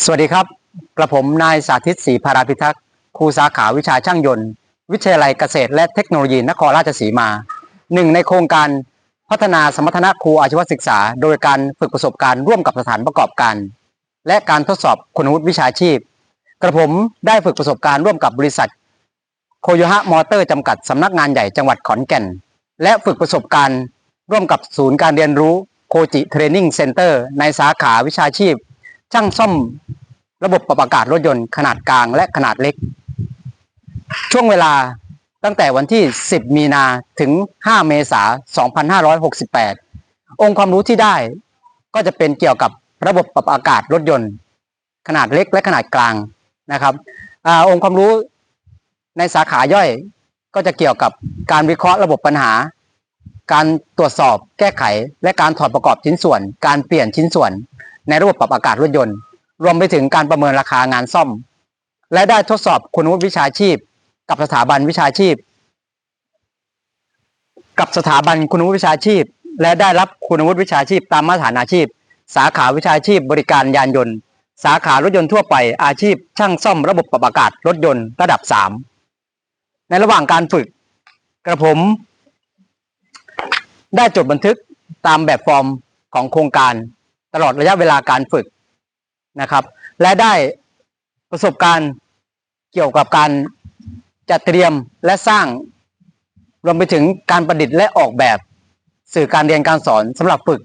สวัสดีครับ กระผมนายสาธิตศรีพาราพิทักษ์ครูสาขาวิชาช่างยนต์ วิทยาลัยเกษตรและเทคโนโลยีนครราชสีมาหนึ่งในโครงการพัฒนาสมรรถนะครูอาชีวศึกษา โดยการฝึกประสบการณ์ร่วมกับสถานประกอบการ และการทดสอบคุณวุฒิวิชาชีพ กระผมได้ฝึกประสบการณ์ร่วมกับบริษัท โคโยฮะมอเตอร์จำกัดสำนักงานใหญ่จังหวัดขอนแก่น และฝึกประสบการณ์ ร่วมกับศูนย์การเรียนรู้โคจิเทรนนิ่งเซ็นเตอร์ในสาขาวิชาชีพ ช่างซ่อมระบบปรับอากาศรถยนต์ขนาดกลางและขนาดเล็ก ช่วงเวลาตั้งแต่วันที่ 10 มีนาถึง 5 เมษายน 2568 องค์ความรู้ที่ได้ก็จะเป็นเกี่ยวกับระบบปรับอากาศรถยนต์ ขนาดเล็กและขนาดกลางนะครับอองค์ความรู้ในสาขาย่อยก็จะเกี่ยวกับการวิเคราะห์ระบบปัญหา การตรวจสอบแก้ไข และการถอดประกอบชิ้นส่วน การเปลี่ยนชิ้นส่วน ในระบบปรับอากาศรถยนต์ รวมไปถึงการประเมินราคางานซ่อม และได้ทดสอบคุณวุฒิวิชาชีพ กับสถาบันวิชาชีพ กับสถาบันคุณวุฒิวิชาชีพ และได้รับคุณวุฒิวิชาชีพตามมาตรฐานอาชีพ สาขาวิชาชีพบริการยานยนต์ สาขารถยนต์ทั่วไปอาชีพ ช่างซ่อมระบบปรับอากาศรถยนต์ระดับสามในระหว่างการฝึกกระผม ได้จดบันทึกตามแบบฟอร์มของโครงการ ตลอดระยะเวลาการฝึกนะครับ และได้ประสบการณ์เกี่ยวกับการจัดเตรียมและสร้างรวมไปถึงการประดิษฐ์และออกแบบสื่อการเรียนการสอนสำหรับฝึก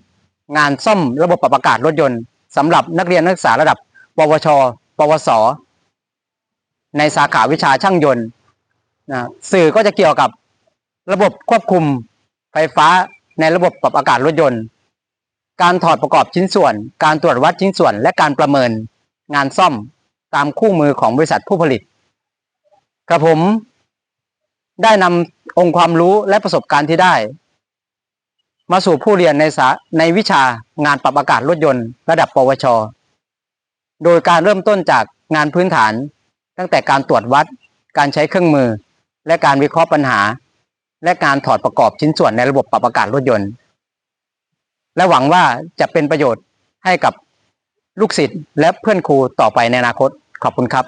งานซ่อมระบบปรับอากาศรถยนต์สำหรับนักเรียนนักศึกษาระดับ ปวช ปวส ในสาขาวิชาช่างยนต์นะสื่อก็จะเกี่ยวกับระบบควบคุมไฟฟ้าในระบบปรับอากาศรถยนต์ การถอดประกอบชิ้นส่วน การตรวจวัดชิ้นส่วน และการประเมินงานซ่อมตามคู่มือของบริษัทผู้ผลิตกระผม ได้นำองค์ความรู้และประสบการณ์ที่ได้ มาสู่ผู้เรียนในสาในวิชางานปรับอากาศรถยนต์ระดับ ปวช โดยการเริ่มต้นจากงานพื้นฐาน ตั้งแต่การตรวจวัด การใช้เครื่องมือ และการวิเคราะห์ปัญหา และการถอดประกอบชิ้นส่วนในระบบปรับอากาศรถยนต์ และหวังว่าจะเป็นประโยชน์ให้กับลูกศิษย์และเพื่อนครูต่อไปในอนาคตขอบคุณครับ